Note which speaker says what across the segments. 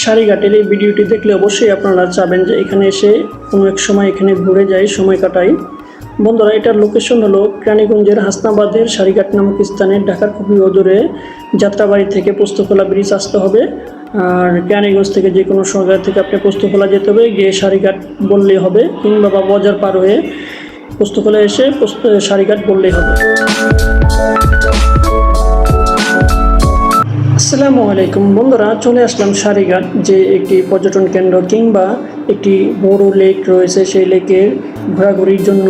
Speaker 1: সারিঘাটের এই ভিডিওটি দেখলে অবশ্যই আপনারা চাবেন যে এখানে এসে কোনো এক সময় এখানে ঘুরে যাই, সময় কাটাই। বন্ধুরা, এটার লোকেশন হলো কেরানীগঞ্জের হাসনাবাদের সারিঘাট নামক স্থানে, ঢাকার খুবই অদূরে। যাত্রাবাড়ি থেকে পোস্তখোলা ব্রিজ আসতে হবে। আর কেরানীগঞ্জ থেকে যে কোনো জায়গা থেকে আপনি পোস্তখোলা যেতে হবে, গিয়ে সারিঘাট বললেই হবে, কিংবা বাজার পার হয়ে পোস্তখোলা এসে পোস্ত সারিঘাট বললেই হবে। আসসালামু আলাইকুম। বন্ধুরা, চলে আসলাম সারিঘাট, যে একটি পর্যটন কেন্দ্র কিংবা একটি বড় লেক রয়েছে সেই লেকের ঘোরাঘুরির জন্য।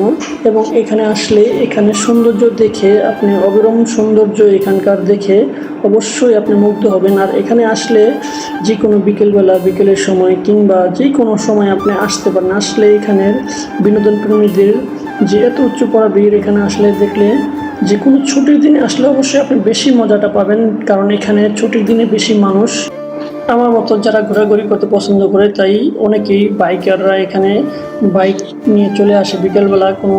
Speaker 1: এবং এখানে আসলে এখানে সৌন্দর্য দেখে আপনি অবিরম সৌন্দর্য এখানকার দেখে অবশ্যই আপনি মুগ্ধ হবেন। আর এখানে আসলে যে কোনো বিকেলবেলা, বিকেলের সময় কিংবা যে কোনো সময় আপনি আসতে পারেন। আসলে এখানের বিনোদন প্রেমীদের যে এত উচ্চ পড়া ভিড় এখানে আসলে দেখলে যে কোনো ছুটির দিনে আসলে অবশ্যই আপনি বেশি মজাটা পাবেন, কারণ এখানে ছুটির দিনে বেশি মানুষ। আমার মতো যারা ঘোরাঘুরি করতে পছন্দ করে, তাই অনেকেই বাইকাররা এখানে বাইক নিয়ে চলে আসে। বিকেলবেলা কোনো,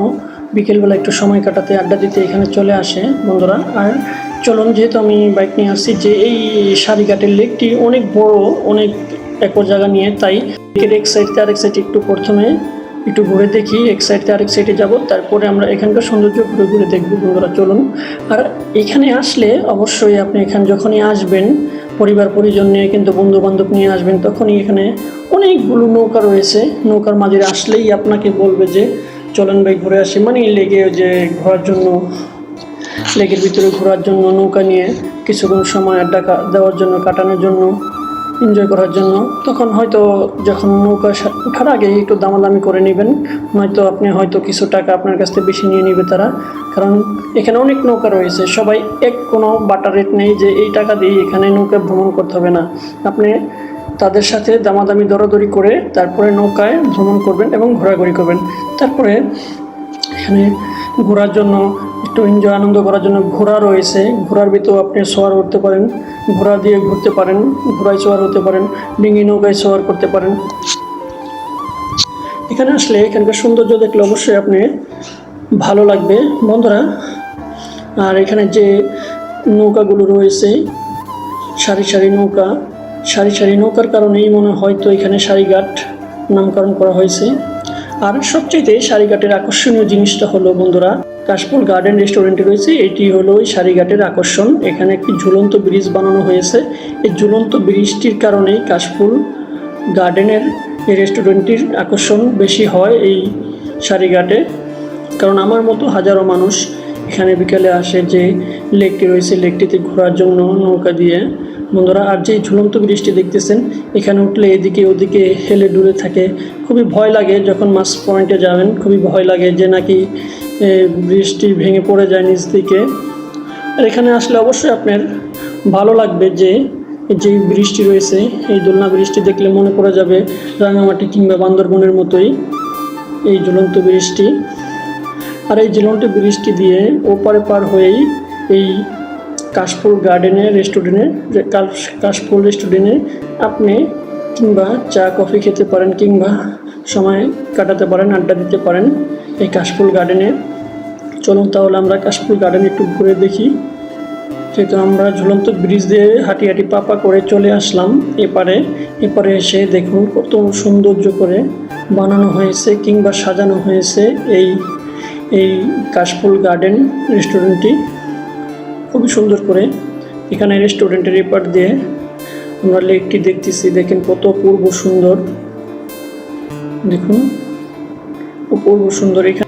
Speaker 1: বিকেলবেলা একটু সময় কাটাতে আড্ডা দিতে এখানে চলে আসে বন্ধুরা। আর চলুন, যেহেতু আমি বাইক নিয়ে আসছি, যে এই সারিঘাটের লেকটি অনেক বড়, অনেক একর জায়গা নিয়ে, তাই এক সাইড থেকে আরেক সাইড একটু প্রথমে একটু ঘুরে দেখি, এক সাইড থেকে আরেক সাইডে যাব। তারপরে আমরা এখানকার সৌন্দর্য ঘুরে ঘুরে দেখব বন্ধুরা, চলুন। আর এখানে আসলে অবশ্যই আপনি এখানে যখনই আসবেন, পরিবার, পরিজন নিয়ে, কিন্তু বন্ধু বান্ধব নিয়ে আসবেন, তখনই এখানে অনেকগুলো নৌকা রয়েছে। নৌকার মাঝে আসলেই আপনাকে বলবে যে, চলেন ভাই, ঘুরে আসি। মানে লেগে যে ঘোরার জন্য লেকের ভিতরে ঘোরার জন্য নৌকা নিয়ে কিছুক্ষণ সময় আড্ডা দেওয়ার জন্য, কাটানোর জন্য এনজয় করার জন্য, তখন হয়তো যখন নৌকা ওঠার আগে একটু দামাদামি করে নেবেন, নয়তো আপনি হয়তো কিছু টাকা আপনার কাছ থেকে বেশি নিয়ে নেবে তারা। কারণ এখানে অনেক নৌকা রয়েছে, সবাই এক কোনো বাটা রেট নেই যে এই টাকা দিয়ে এখানে নৌকা ভ্রমণ করতে হবে না। আপনি তাদের সাথে দামাদামি, দরাদরি করে তারপরে নৌকায় ভ্রমণ করবেন এবং ঘোরাঘুরি করবেন। তারপরে এখানে ঘোরার জন্য একটু এনজয় আনন্দ করার জন্য ঘোড়া রয়েছে। ঘোড়ার ভিতরেও আপনি সোয়ার করতে পারেন। ঘোড়া দিয়ে ঘুরতে পারেন। ঘোড়ায় সোয়ার হতে পারেন। ডিঙি নৌকায় সোয়ার করতে পারেন। এখানে আসলে এখানকার সৌন্দর্য দেখলে অবশ্যই আপনি ভালো লাগবে, বন্ধুরা। আর এখানে যে নৌকাগুলো রয়েছে, সারি সারি নৌকা, সারি সারি নৌকার কারণেই মনে হয়তো এখানে সারিঘাট নামকরণ করা হয়েছে। আর সবচেয়ে সারিঘাটের আকর্ষণীয় জিনিসটা হলো, বন্ধুরা কাশফুল গার্ডেন রেস্টুরেন্টে রয়েছে। এটি হলো সারিঘাটের আকর্ষণ। এখানে একটি ঝুলন্ত ব্রিজ বানানো হয়েছে। এই ঝুলন্ত ব্রিজটির কারণেই কাশফুল গার্ডেনের এই রেস্টুরেন্টটির আকর্ষণ বেশি হয় এই সারিঘাটে। কারণ আমার মতো হাজারো মানুষ এখানে বিকেলে আসে যে লেকটি রয়েছে, লেকটিতে ঘোরার জন্য নৌকা দিয়ে। বন্ধুরা, আর যে ঝুলন্ত বৃষ্টি দেখতেছেন, এখানে উঠলে এদিকে ওদিকে হেলে ডুলে থাকে। খুবই ভয় লাগে যখন মাছ পয়েন্টে যাবেন, খুবই ভয় লাগে যে নাকি বৃষ্টি ভেঙে পড়ে যায় নিচ দিকে। আর এখানে আসলে অবশ্যই আপনার ভালো লাগবে যে যে বৃষ্টি রয়েছে, এই দোলনা বৃষ্টি দেখলে মনে পড়ে যাবে রাঙামাটি কিংবা বান্দরবনের মতোই এই ঝুলন্ত বৃষ্টি। আর এই ঝুলন্ত বৃষ্টি দিয়ে ওপারে পার হয়েই এই কাশফুল গার্ডেনে রেস্টুরেন্টে কাশফুল রেস্টুরেন্টে আপনি কিংবা চা, কফি খেতে পারেন কিংবা সময় কাটাতে পারেন, আড্ডা দিতে পারেন। এই কাশফুল গার্ডেনে। চলুন তাহলে আমরা কাশফুল গার্ডেন একটু ঘুরে দেখি। যেহেতু আমরা ঝুলন্ত ব্রিজ দিয়ে হাঁটি হাঁটি পাপা করে চলে আসলাম এপারে। এপারে এসে দেখুন কত সৌন্দর্য করে বানানো হয়েছে কিংবা সাজানো হয়েছে এই এই কাশফুল গার্ডেন রেস্টুরেন্টটি। খুবই সুন্দর করে এখানে রেস্টুরেন্টের এপার দিয়ে আমরা লেকটি দেখতেছি। দেখেন কত পূর্ব সুন্দর। দেখুন। অপূর্ব সুন্দর এখানে।